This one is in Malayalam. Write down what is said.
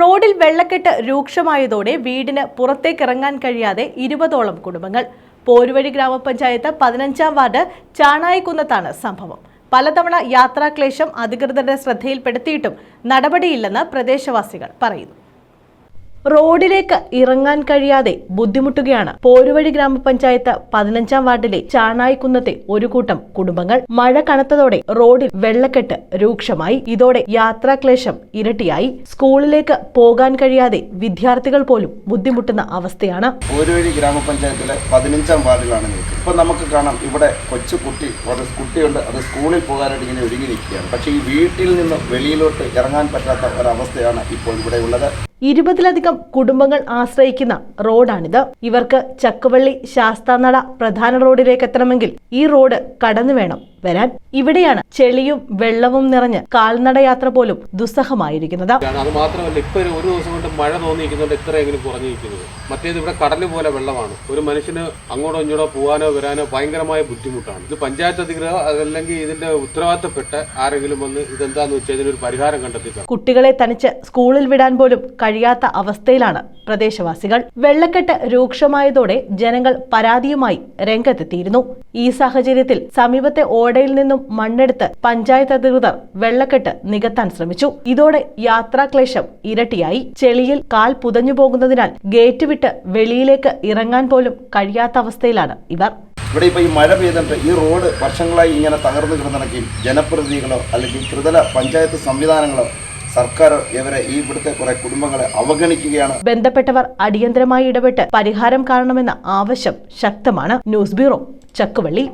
റോഡിൽ വെള്ളക്കെട്ട് രൂക്ഷമായതോടെ വീടിന് പുറത്തേക്കിറങ്ങാൻ കഴിയാതെ ഇരുപതോളം കുടുംബങ്ങൾ. പോരുവഴി ഗ്രാമപഞ്ചായത്ത് പതിനഞ്ചാം വാർഡ് ചാണായിക്കുന്നത്താണ് സംഭവം. പലതവണ യാത്രാക്ലേശം അധികൃതരുടെ ശ്രദ്ധയിൽപ്പെടുത്തിയിട്ടും നടപടിയില്ലെന്ന് പ്രദേശവാസികൾ പറയുന്നു. റോഡിലേക്ക് ഇറങ്ങാൻ കഴിയാതെ ബുദ്ധിമുട്ടുകയാണ്. പോരുവഴി ഗ്രാമപഞ്ചായത്ത് പതിനഞ്ചാം വാർഡിലെ ചാണായിക്കുന്നത്തെ ഒരു കൂട്ടം കുടുംബങ്ങൾ മഴ കനത്തതോടെ റോഡിൽ വെള്ളക്കെട്ട് രൂക്ഷമായി. ഇതോടെ യാത്രാക്ലേശം ഇരട്ടിയായി. സ്കൂളിലേക്ക് പോകാൻ കഴിയാതെ വിദ്യാർത്ഥികൾ പോലും ബുദ്ധിമുട്ടുന്ന അവസ്ഥയാണ്. പോരുവഴി ഗ്രാമപഞ്ചായത്തിലെ പതിനഞ്ചാം വാർഡിലാണ് ഇപ്പൊ നമുക്ക് കാണാം ഇവിടെ കൊച്ചു കുട്ടി ഒരു കുട്ടിയുണ്ട്. അത് സ്കൂളിൽ പോകാനായിട്ട് ഇങ്ങനെ ഒരുങ്ങി നിൽക്കുകയാണ്. പക്ഷേ ഈ വീട്ടിൽ നിന്ന് വെളിയിലോട്ട് ഇറങ്ങാൻ പറ്റാത്ത ഒരവസ്ഥയാണ് ഇപ്പോൾ ഇവിടെ ഉള്ളത്. ഇരുപതിലധികം കുടുംബങ്ങൾ ആശ്രയിക്കുന്ന റോഡാണിത്. ഇവർക്ക് ചക്കുവള്ളി ശാസ്താനട പ്രധാന റോഡിലേക്ക് എത്തണമെങ്കിൽ ഈ റോഡ് കടന്നു വേണം വരാൻ. ഇവിടെയാണ് ചെളിയും വെള്ളവും നിറഞ്ഞ് കാൽനടയാത്ര പോലും ദുസ്സഹമായിരിക്കുന്നത്. അത് മാത്രമല്ല ഇപ്പൊ ഒരു ദിവസം കൊണ്ട് മഴ തോന്നിയിരിക്കുന്നുണ്ട് ഇത്രയെങ്കിലും കുറഞ്ഞിരിക്കുന്നത്. മറ്റേത് ഇവിടെ കടൽ പോലെ വെള്ളമാണ്. ഒരു മനുഷ്യന് അങ്ങോട്ടോ ഇങ്ങോട്ടോ പോകാനോ വരാനോ ഭയങ്കരമായ ബുദ്ധിമുട്ടാണ്. ഇത് പഞ്ചായത്ത് അധികൃതർ അതല്ലെങ്കിൽ ഇതിന്റെ ഉത്തരവാദിത്തപ്പെട്ട ആരെങ്കിലും വന്ന് ഇതെന്താന്ന് വെച്ചാൽ ഇതിനൊരു പരിഹാരം കണ്ടെത്തി കുട്ടികളെ തനിച്ച് സ്കൂളിൽ വിടാൻ പോലും കഴിയാത്ത അവസ്ഥയിലാണ് പ്രദേശവാസികൾ. വെള്ളക്കെട്ട് രൂക്ഷമായതോടെ ജനങ്ങൾ പരാതിയുമായി രംഗത്തെത്തിയിരുന്നു. ഈ സാഹചര്യത്തിൽ സമീപത്തെ ഓടയിൽ നിന്നും മണ്ണെടുത്ത് പഞ്ചായത്ത് അധികൃതർ വെള്ളക്കെട്ട് നികത്താൻ ശ്രമിച്ചു. ഇതോടെ യാത്രാക്ലേശം ഇരട്ടിയായി. ചെളിയിൽ കാൽ പുതഞ്ഞു പോകുന്നതിനാൽ ഗേറ്റ് വിട്ട് വെളിയിലേക്ക് ഇറങ്ങാൻ പോലും കഴിയാത്ത അവസ്ഥയിലാണ് ഇവർ. ഇവിടെ ഇപ്പോൾ ഈ മഴ പെയ്തിട്ട് ഈ റോഡ് വർഷങ്ങളായി ഇങ്ങനെ തകർന്നു കിടന്നിടക്കുകയും ജനപ്രതിനിധികളോ അല്ലെങ്കിൽ ത്രിതല പഞ്ചായത്ത് സംവിധാനങ്ങളോ സർക്കാർ കുടുംബങ്ങളെ അവഗണിക്കുകയാണ്. ബന്ധപ്പെട്ടവർ അടിയന്തരമായി ഇടപെട്ട് പരിഹാരം കാണണമെന്ന ആവശ്യം ശക്തമാണ്. News bureau Chakkuvally.